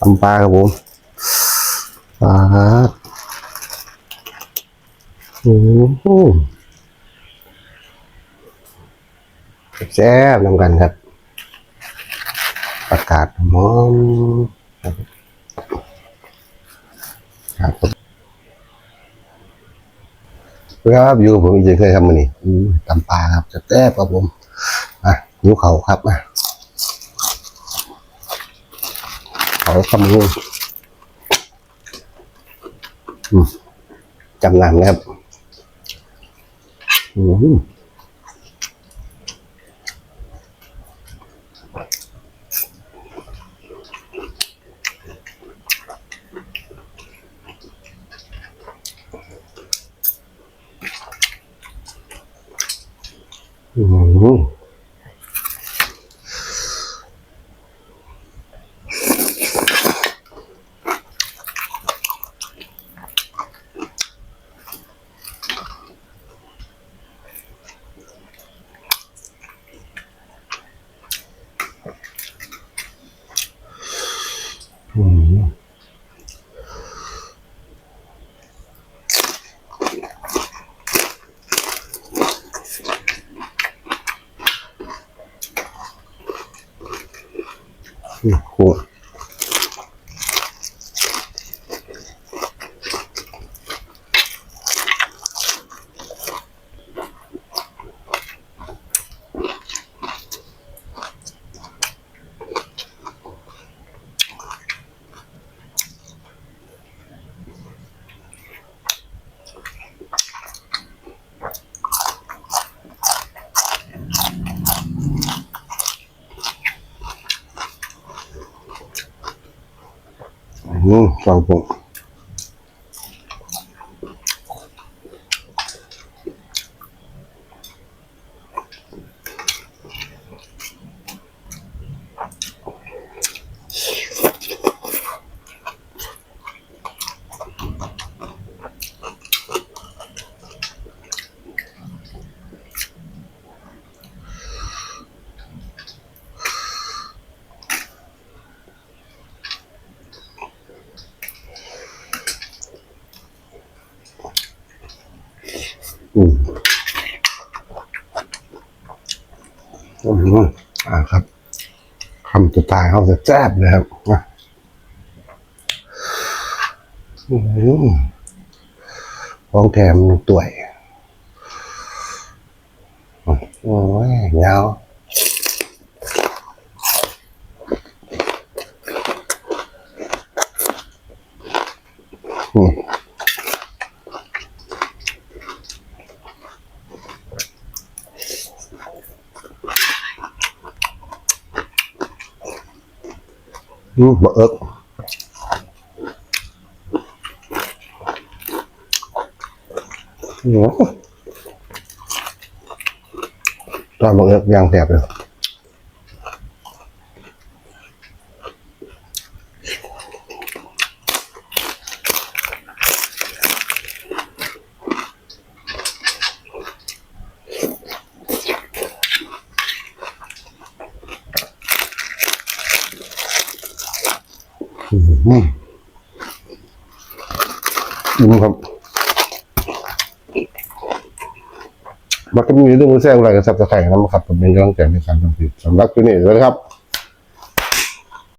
ตำปลาครับผมปลาโอ้โหแซ่บนำกันครับ ประกาศหอมครับผมครับอยู่กับผมอีกเคยครับมันนี่อืมตำปลาครับแซ่บครับผมอะนิ้วเขาครับอะ khoảng trăm nghìn ừ. trăm ngàn em. Mm-hmm. воно є. Фу, não um pouco. อืมอืมอืมโอ้โหอืมฟังผมอืมอืมอ่าครับคำสุดท้ายเขาจะแซ่บเลยครับอืมของแถมตัวยโอ้ยยาวอืม Ừ, bột ớt Đó. Cho bột ớt vàng đẹp được โหตอนบะเอิกยางแสบเลยอืมอืมครับมาก็มีเรื่องแซงอะไรกับซับสไครต์นะครับผมเป็นกำลังใจในการทำผิดสำหรับคืนนี้สวัสดีครับ